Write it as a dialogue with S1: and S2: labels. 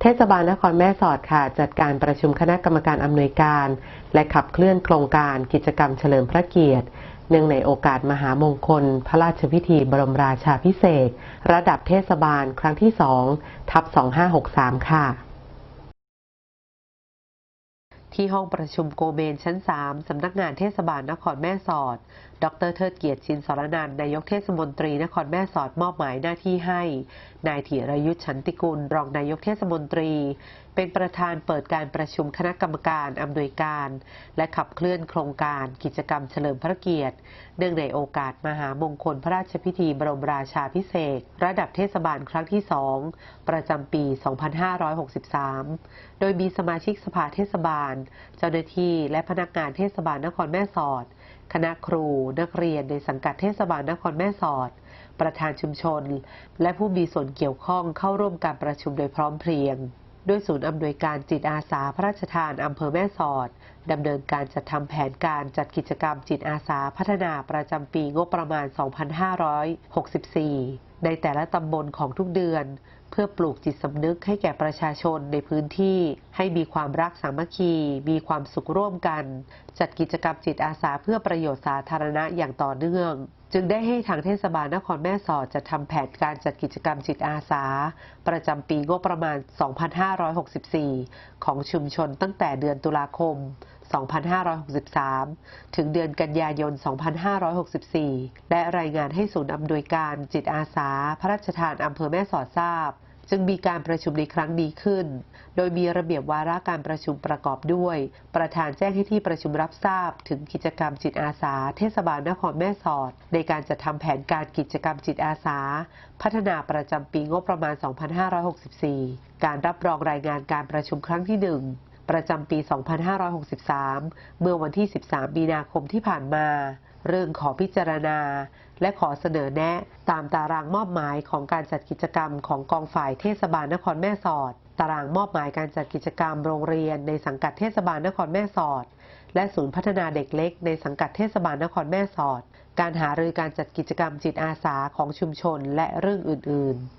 S1: เทศบาลนครแม่สอดค่ะ จัดการประชุมคณะกรรมการอำนวยการ และขับเคลื่อนโครงการกิจกรรมเฉลิมพระเกียรติ เนื่องในโอกาสมหามงคล พระราชพิธีบรมราชาพิเศษ ระดับเทศบาลครั้งที่2ทับ2563 ค่ะ ที่ห้องประชุมโกเมนชั้น 3 สำนักงานเทศบาลนครแม่สอด ดรเทิดเกียรติชินสรนันนายกเทศมนตรีนครแม่สอดมอบหมายหน้าที่ให้ นายธีรยุทธ์ฉันติกุล รองนายกเทศมนตรี เป็นประธานเปิดการประชุมคณะกรรมการอำนวยการ และขับเคลื่อนโครงการกิจกรรมเฉลิมพระเกียรติ เนื่องในโอกาสมหามงคลพระราชพิธีบรมราชาพิเศษระดับเทศบาลครั้งที่2ประจำปี 2563 โดยมีสมาชิกสภาเทศบาลเจ้าหน้าที่และพนักงานเทศบาลนครแม่สอด คณะครู นักเรียนในสังกัดเทศบาลนครแม่สอด ประธานชุมชน และผู้มีส่วนเกี่ยวข้องเข้าร่วมการประชุมโดยพร้อมเพรียง ด้วยศูนย์อำนวยการจิตอาสาพระราชทานอำเภอแม่สอด ดำเนินการจัดทำแผนการจัดกิจกรรมจิตอาสาพัฒนาประจำปีงบประมาณ 2564 ในแต่ละตำบลของทุกเดือน เพื่อปลูกจิตสำนึกให้แก่ประชาชนในพื้นที่ ให้มีความรักสามัคคี มีความสุขร่วมกัน จัดกิจกรรมจิตอาสาเพื่อประโยชน์สาธารณะอย่างต่อเนื่องจึงได้ให้ทางเทศบาลนครแม่สอดจัดทำแผนการจัดกิจกรรมจิตอาสา ประจำปีงบประมาณ 2564 ของชุมชนตั้งแต่เดือนตุลาคม 2563 ถึงเดือนกันยายน 2564 และรายงานให้ศูนย์อำนวยการจิตอาสา พระราชทานอำเภอแม่สอดทราบ จึงมีการประชุมในครั้งนี้ขึ้น โดยมีระเบียบวาระการประชุมประกอบด้วย ประธานแจ้งให้ที่ประชุมรับทราบ ถึงกิจกรรมจิตอาสา เทศบาลนครแม่สอด ในการจัดทำแผนการกิจกรรมจิตอาสา พัฒนาประจำปีงบประมาณ 2564 การรับรองรายงานการประชุมครั้งที่ 1 ประจำปี 2563 เมื่อวันที่ 13 มีนาคมที่ผ่านมา เรื่องขอพิจารณา และขอเสนอแนะตามตารางมอบหมายของการจัดกิจกรรมของกองฝ่ายเทศบาลนครแม่สอด ตารางมอบหมายการจัดกิจกรรมโรงเรียนในสังกัดเทศบาลนครแม่สอด และศูนย์พัฒนาเด็กเล็กในสังกัดเทศบาลนครแม่สอด การหารือการจัดกิจกรรมจิตอาสาของชุมชนและเรื่องอื่น ๆ